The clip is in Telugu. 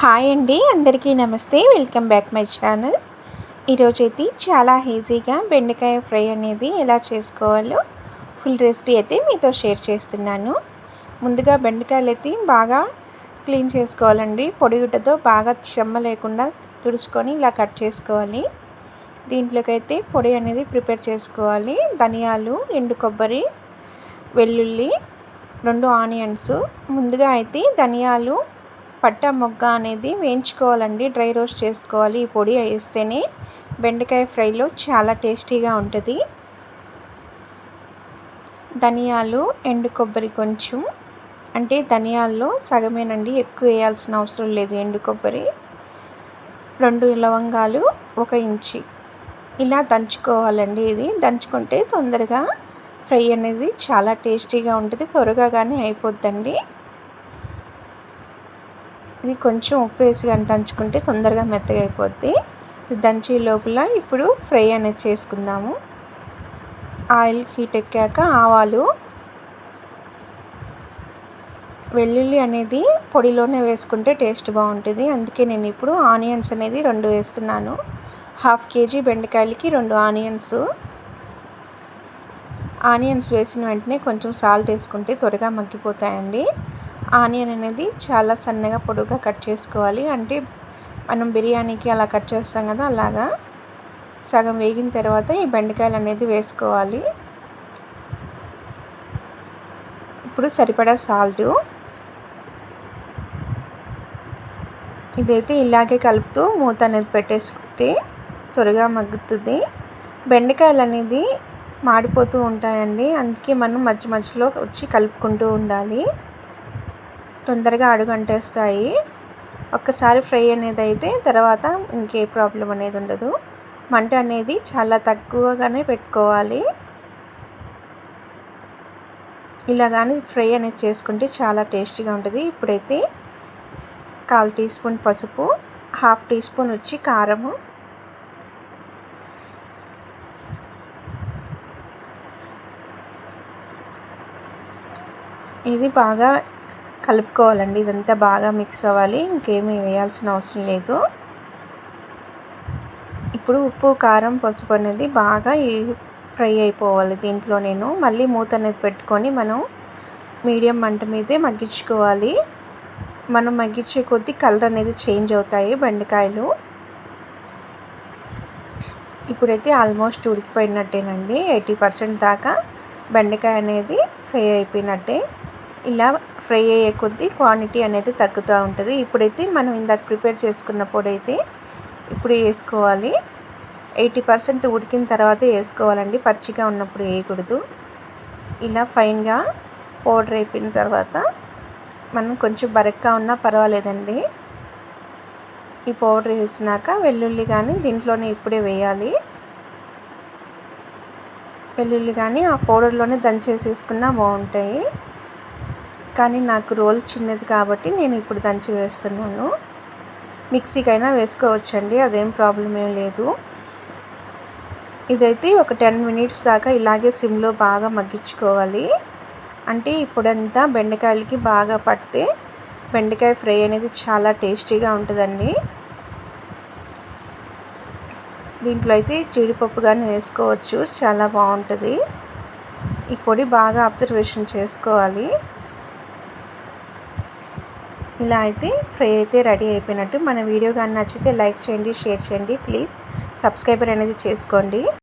హాయ్ అండి అందరికీ నమస్తే. Welcome back my channel. ఈరోజైతే చాలా ఈజీగా బెండకాయ ఫ్రై అనేది ఎలా చేసుకోవాలో ఫుల్ రెసిపీ అయితే మీతో షేర్ చేస్తున్నాను. ముందుగా బెండకాయలు అయితే బాగా క్లీన్ చేసుకోవాలండి. పొడిగుడ్డతో బాగా చెమ్మ లేకుండా తుడుచుకొని ఇలా కట్ చేసుకోవాలి. దీంట్లోకైతే పొడి అనేది ప్రిపేర్ చేసుకోవాలి. ధనియాలు ఎండు కొబ్బరి వెల్లుల్లి రెండు ఆనియన్స్. ముందుగా అయితే ధనియాలు పట్ట మొగ్గ అనేది వేయించుకోవాలండి. డ్రై రోస్ట్ చేసుకోవాలి. ఈ పొడి వేస్తేనే బెండకాయ ఫ్రైలో చాలా టేస్టీగా ఉంటుంది. ధనియాలు ఎండు కొబ్బరి కొంచెం. అంటే ధనియాల్లో సగమేనండి. ఎక్కువ వేయాల్సిన అవసరం లేదు ఎండు కొబ్బరి. రెండు లవంగాలు ఒక ఇంచి. ఇలా దంచుకోవాలండి ఇది. దంచుకుంటే తొందరగా ఫ్రై అనేది చాలా టేస్టీగా ఉంటుంది. త్వరగా కానీ అయిపోద్దండి. ఇది కొంచెం ఉప్పు వేసి కానీ దంచుకుంటే తొందరగా మెత్తగా అయిపోద్ది. దంచి లోపల ఇప్పుడు ఫ్రై అనేది చేసుకుందాము. ఆయిల్ హీట్ ఎక్కాక ఆవాలు వెల్లుల్లి అనేది పొడిలోనే వేసుకుంటే టేస్ట్ బాగుంటుంది. అందుకే నేను ఇప్పుడు ఆనియన్స్ అనేది రెండు వేస్తున్నాను. హాఫ్ కేజీ బెండకాయలకి రెండు ఆనియన్స్. ఆనియన్స్ వేసిన వెంటనే కొంచెం సాల్ట్ వేసుకుంటే త్వరగా మగ్గిపోతాయండి. ఆనియన్ అనేది చాలా సన్నగా పొడుగా కట్ చేసుకోవాలి. అంటే మనం బిర్యానీకి అలా కట్ చేస్తాం కదా అలాగా? సగం వేగిన తర్వాత ఈ బెండకాయలు అనేది వేసుకోవాలి. ఇప్పుడు సరిపడా సాల్ట్. ఇదైతే ఇలాగే కలుపుతూ మూత అనేది పెట్టేసుకుంటే త్వరగా మగ్గుతుంది. బెండకాయలు అనేది మాడిపోతూ ఉంటాయండి. అందుకే మనం మధ్య మధ్యలో వచ్చి కలుపుకుంటూ ఉండాలి. తొందరగా అడుగంటేస్తాయి. ఒక్కసారి ఫ్రై అనేది అయితే తర్వాత ఇంకే ప్రాబ్లం అనేది ఉండదు. మంట అనేది చాలా తక్కువగానే పెట్టుకోవాలి. ఇలా కానీ ఫ్రై అనేది చేసుకుంటే చాలా టేస్టీగా ఉంటుంది. ఇప్పుడైతే కాల్ టీ స్పూన్ పసుపు హాఫ్ టీ స్పూన్ వచ్చి కారము. ఇది బాగా కలుపుకోవాలండి. ఇదంతా బాగా మిక్స్ అవ్వాలి. ఇంకేమీ వేయాల్సిన అవసరం లేదు. ఇప్పుడు ఉప్పు కారం పసుపు అనేది బాగా ఫ్రై అయిపోవాలి దీంట్లో నేను. మళ్ళీ మూత అనేది పెట్టుకొని మనం మీడియం మంట మీదే మగ్గించుకోవాలి. మనం మగ్గించే కొద్దీ కలర్ అనేది చేంజ్ అవుతాయి బెండకాయలు. ఇప్పుడైతే ఆల్మోస్ట్ ఉడికిపోయినట్టేనండి. ఎయిటీ పర్సెంట్ దాకా బెండకాయ అనేది ఫ్రై అయిపోయినట్టే. ఇలా ఫ్రై అయ్యే కొద్దీ క్వాంటిటీ అనేది తగ్గుతూ ఉంటుంది. ఇప్పుడైతే మనం ఇందాక ప్రిపేర్ చేసుకున్న పొడి అయితే ఇప్పుడు వేసుకోవాలి. ఎయిటీ పర్సెంట్ ఉడికిన తర్వాత వేసుకోవాలండి. పచ్చిగా ఉన్నప్పుడు వేయకూడదు. ఇలా ఫైన్గా పౌడర్ అయిపోయిన తర్వాత మనం కొంచెం బరక్గా ఉన్నా పర్వాలేదండి. ఈ పౌడర్ వేసినాక వెల్లుల్లి కానీ దీంట్లోనే ఇప్పుడే వేయాలి. వెల్లుల్లి కానీ ఆ పౌడర్లోనే దంచేసేసుకున్నా బాగుంటాయి. కానీ నాకు రోల్ చిన్నది కాబట్టి నేను ఇప్పుడు దంచి వేస్తున్నాను. మిక్సీకైనా వేసుకోవచ్చండి అదేం ప్రాబ్లం ఏం లేదు. ఇదైతే ఒక టెన్ మినిట్స్ దాకా ఇలాగే సిమ్లో బాగా మగ్గించుకోవాలి. అంటే ఇప్పుడంతా బెండకాయలకి బాగా పడితే బెండకాయ ఫ్రై అనేది చాలా టేస్టీగా ఉంటుందండి. దీంట్లో అయితే జీడిపప్పు కానీ వేసుకోవచ్చు చాలా బాగుంటుంది. ఈ పొడి బాగా అబ్జర్వేషన్ చేసుకోవాలి. ఇలా అయితే ఫ్రై అయితే రెడీ అయిపోయినట్టు. మన వీడియో కానీ నచ్చితే లైక్ చేయండి షేర్ చేయండి. ప్లీజ్ సబ్స్క్రైబర్ అనేది చేసుకోండి.